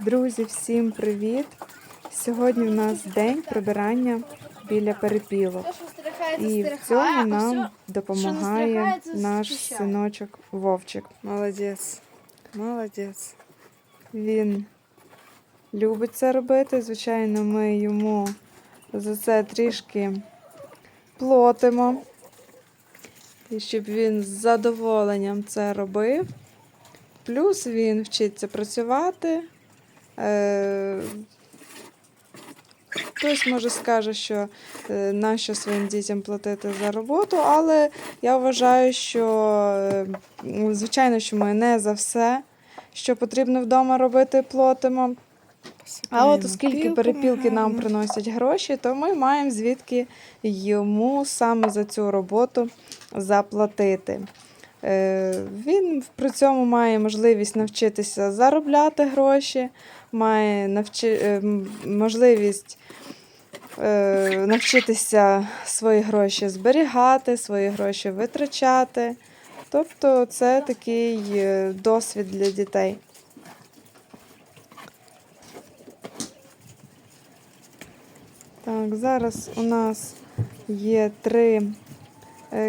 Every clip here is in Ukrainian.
Друзі, всім привіт! Сьогодні у нас день прибирання біля перепілок. І в цьому нам допомагає наш синочок Вовчик. Молодець. Молодець. Він любить це робити. Звичайно, ми йому за це трішки платимо. І щоб він з задоволенням це робив. Плюс він вчиться працювати. Е, Хтось може скаже, що е, нащо своїм дітям платити за роботу, але я вважаю, що е, звичайно, що ми не за все, що потрібно вдома робити, платимо. А от оскільки перепілки нам приносять гроші, то ми маємо звідки йому саме за цю роботу заплатити. Е, Він при цьому має можливість навчитися заробляти гроші, має навчи... е, можливість е, навчитися свої гроші зберігати, свої гроші витрачати. Тобто це такий досвід для дітей. Так, зараз у нас є три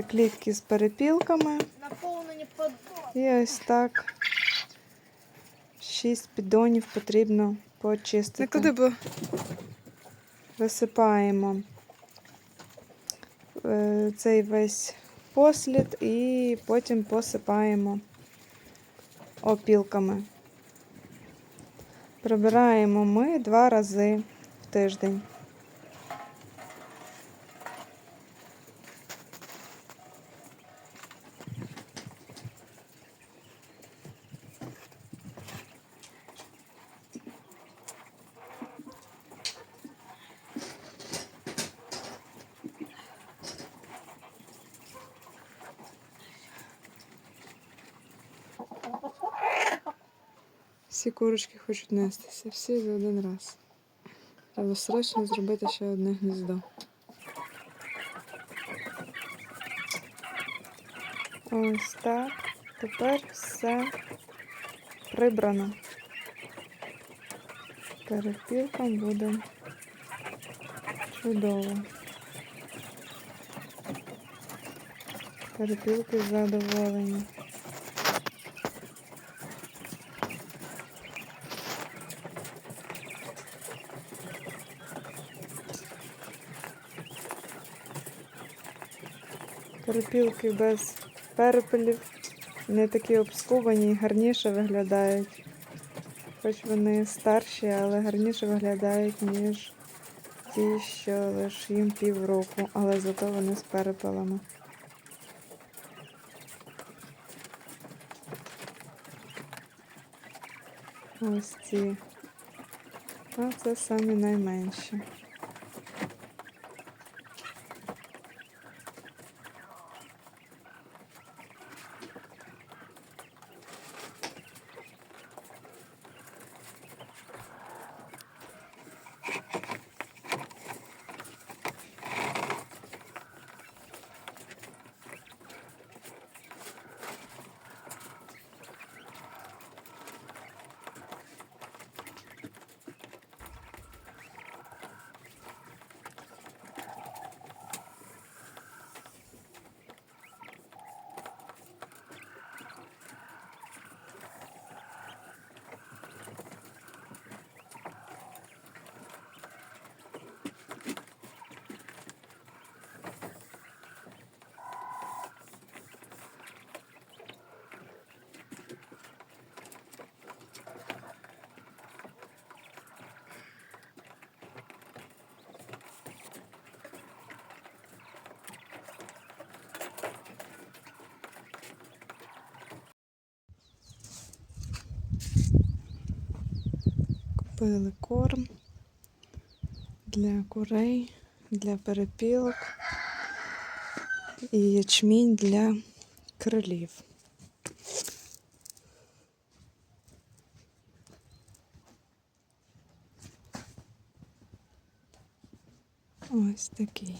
клітки з перепілками. Наповнені. І ось так шість піддонів потрібно Не почистити. куди бо Висипаємо е, цей весь послід і потім посипаємо опілками. Прибираємо ми два рази в тиждень. Всі курочки хочуть нестися, всі за один раз. Треба срочно зробити ще одне гніздо. Ось так. Тепер все прибрано. Перепілкам буде чудово. Перепілки задоволені. Перепілки без перепелів не такі обскубані і гарніше виглядають. Хоч вони старші, але гарніше виглядають, ніж ті, що лише їм півроку, але зато вони з перепелами. Ось ці. А це самі найменші. Купили корм для курей, для перепілок і ячмінь для крилів. Ось такий.